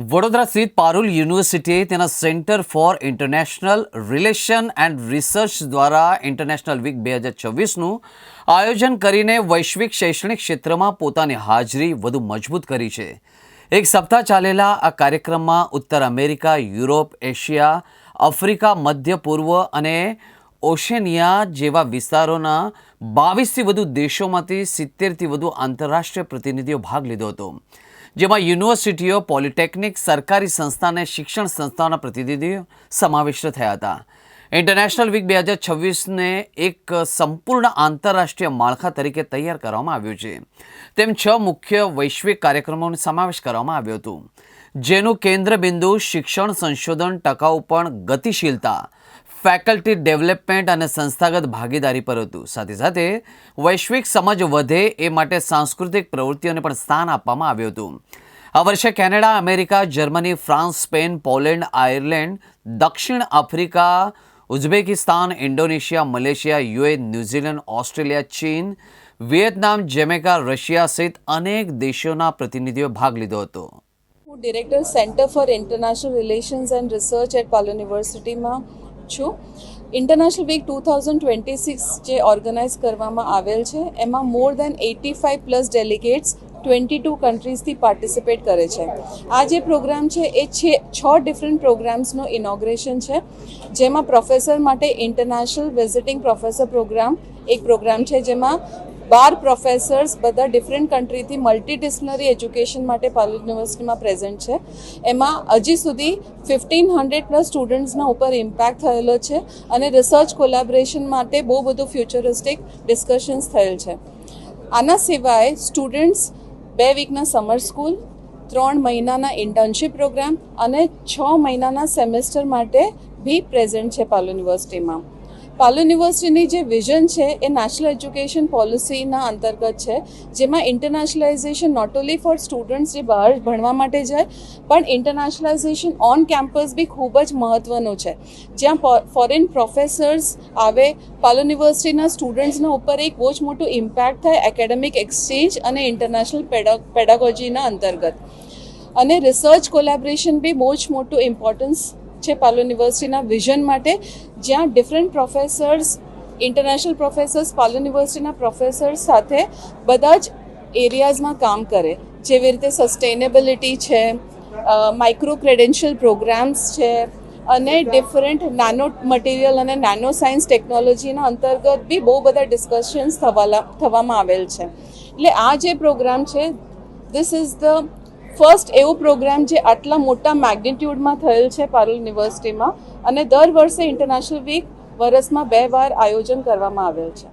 વડોદરા સ્થિત પારુલ યુનિવર્સિટીએ તેના centre for international relation and research દ્વારા ઇન્ટરનેશનલ વીક બે હજાર છવ્વીસનું આયોજન કરીને વૈશ્વિક શૈક્ષણિક ક્ષેત્રમાં પોતાની હાજરી વધુ મજબૂત કરી છે. એક સપ્તાહ ચાલેલા આ કાર્યક્રમમાં ઉત્તર અમેરિકા, યુરોપ, એશિયા, આફ્રિકા, મધ્ય પૂર્વ અને ઓશેનિયા જેવા વિસ્તારોના બાવીસથી વધુ દેશોમાંથી સિત્તેરથી વધુ આંતરરાષ્ટ્રીય પ્રતિનિધિઓ ભાગ લીધો હતો. જેમાં યુનિવર્સિટીઓ, પોલિટેકનિક, સરકારી સંસ્થા અને શિક્ષણ સંસ્થાઓના પ્રતિનિધિઓ સમાવિષ્ટ થયા હતા. ઇન્ટરનેશનલ વીક બે હજાર છવ્વીસને એક સંપૂર્ણ આંતરરાષ્ટ્રીય માળખા તરીકે તૈયાર કરવામાં આવ્યું છે. તેમ છ મુખ્ય વૈશ્વિક કાર્યક્રમોનો સમાવેશ કરવામાં આવ્યો હતો. જેનું કેન્દ્ર બિંદુ શિક્ષણ સંશોધન ટકાઉ પણ ગતિશીલતા ફેકલ્ટી ડેવલપમેન્ટ અને સંસ્થાગત ભાગીદારી પર હતું. સાથે સાથે વૈશ્વિક સમજ વધે એ માટે સાંસ્કૃતિક પ્રવૃત્તિઓને પણ સ્થાન આપવામાં આવ્યું હતું. આ વર્ષે Canada, America, Germany, France, Spain, Poland, Ireland, દક્ષિણ Africa, Uzbekistan, Indonesia, Malaysia UAE New Zealand, Australia, ચીન, વિયેતનામ, જેમેકા, રશિયા સહિત અનેક દેશોના પ્રતિનિધિઓ ભાગ લીધો હતો. હું director centre for international relations and research at પાલ યુનિવર્સિટીમાં છું. International week two thousand twenty six જે ઓર્ગેનાઇઝ કરવામાં આવેલ છે, એમાં more than eighty five plus delegates twenty two કન્ટ્રીઝથી participate કરે છે. આ જે પ્રોગ્રામ છે, એ છે, છ ડિફરન્ટ પ્રોગ્રામ્સનું ઇનોગ્રેશન છે, જેમાં પ્રોફેસર માટે ઇન્ટરનેશનલ વિઝિટિંગ પ્રોફેસર પ્રોગ્રામ એક પ્રોગ્રામ છે, જેમાં બાર પ્રોફેસર્સ બધા ડિફરન્ટ કન્ટ્રીથી મલ્ટીડિસિપ્લિનરી એજ્યુકેશન માટે પાલ યુનિવર્સિટીમાં પ્રેઝન્ટ છે. એમાં હજી સુધી ફિફ્ટીન હંડ્રેડ પ્લસ સ્ટુડન્ટ્સના ઉપર ઇમ્પેક્ટ થયેલો છે અને રિસર્ચ કોલાબરેશન માટે બહુ બધું ફ્યુચરિસ્ટિક ડિસ્કશન્સ થયેલ છે. આના સિવાય સ્ટુડન્ટ્સ બે વીકના સમર સ્કૂલ ત્રણ મહિનાના ઇન્ટર્નશિપ પ્રોગ્રામ અને છ મહિનાના સેમેસ્ટર માટે બી પ્રેઝન્ટ છે પાલ યુનિવર્સિટીમાં. પાલ યુનિવર્સિટીની જે વિઝન છે એ નેશનલ એજ્યુકેશન પોલિસીના અંતર્ગત છે, જેમાં internationalisation not only for students જે બહાર ભણવા માટે જાય, પણ ઇન્ટરનેશનલાઇઝેશન ઓન કેમ્પસ બી ખૂબ જ મહત્ત્વનું છે. જ્યાં ફોરેન પ્રોફેસર્સ આવે, પાલ યુનિવર્સિટીના સ્ટુડન્ટ્સના ઉપર એક બહુ જ મોટું ઇમ્પેક્ટ થાય એકેડેમિક એક્સચેન્જ અને ઇન્ટરનેશનલ પેડાગોજીના અંતર્ગત. અને રિસર્ચ કોલેબરેશન બી બહુ જ મોટું ઇમ્પોર્ટન્સ છે પાલ યુનિવર્સિટીના વિઝન માટે, જ્યાં different professors international professors Pal યુનિવર્સિટીના પ્રોફેસર્સ સાથે બધા જ એરિયાઝમાં કામ કરે. જેવી રીતે સસ્ટેનેબિલિટી છે માઇક્રો ક્રેડેન્શિયલ પ્રોગ્રામ્સ છે, અને ડિફરન્ટ નાનો મટીરિયલ અને નાનો સાયન્સ ટેકનોલોજીના અંતર્ગત બી બહુ બધા ડિસ્કશન્સ થવાલા, થવામાં આવેલ છે. એટલે આ જે પ્રોગ્રામ છે ધીસ ઇઝ ધ ફર્સ્ટ એવો પ્રોગ્રામ જે આટલા મોટા મેગ્નિટ્યુડમાં થયેલ છે પારુલ યુનિવર્સિટીમાં અને દર વર્ષે ઇન્ટરનેશનલ વીક વર્ષમાં બે વાર આયોજન કરવામાં આવેલ છે.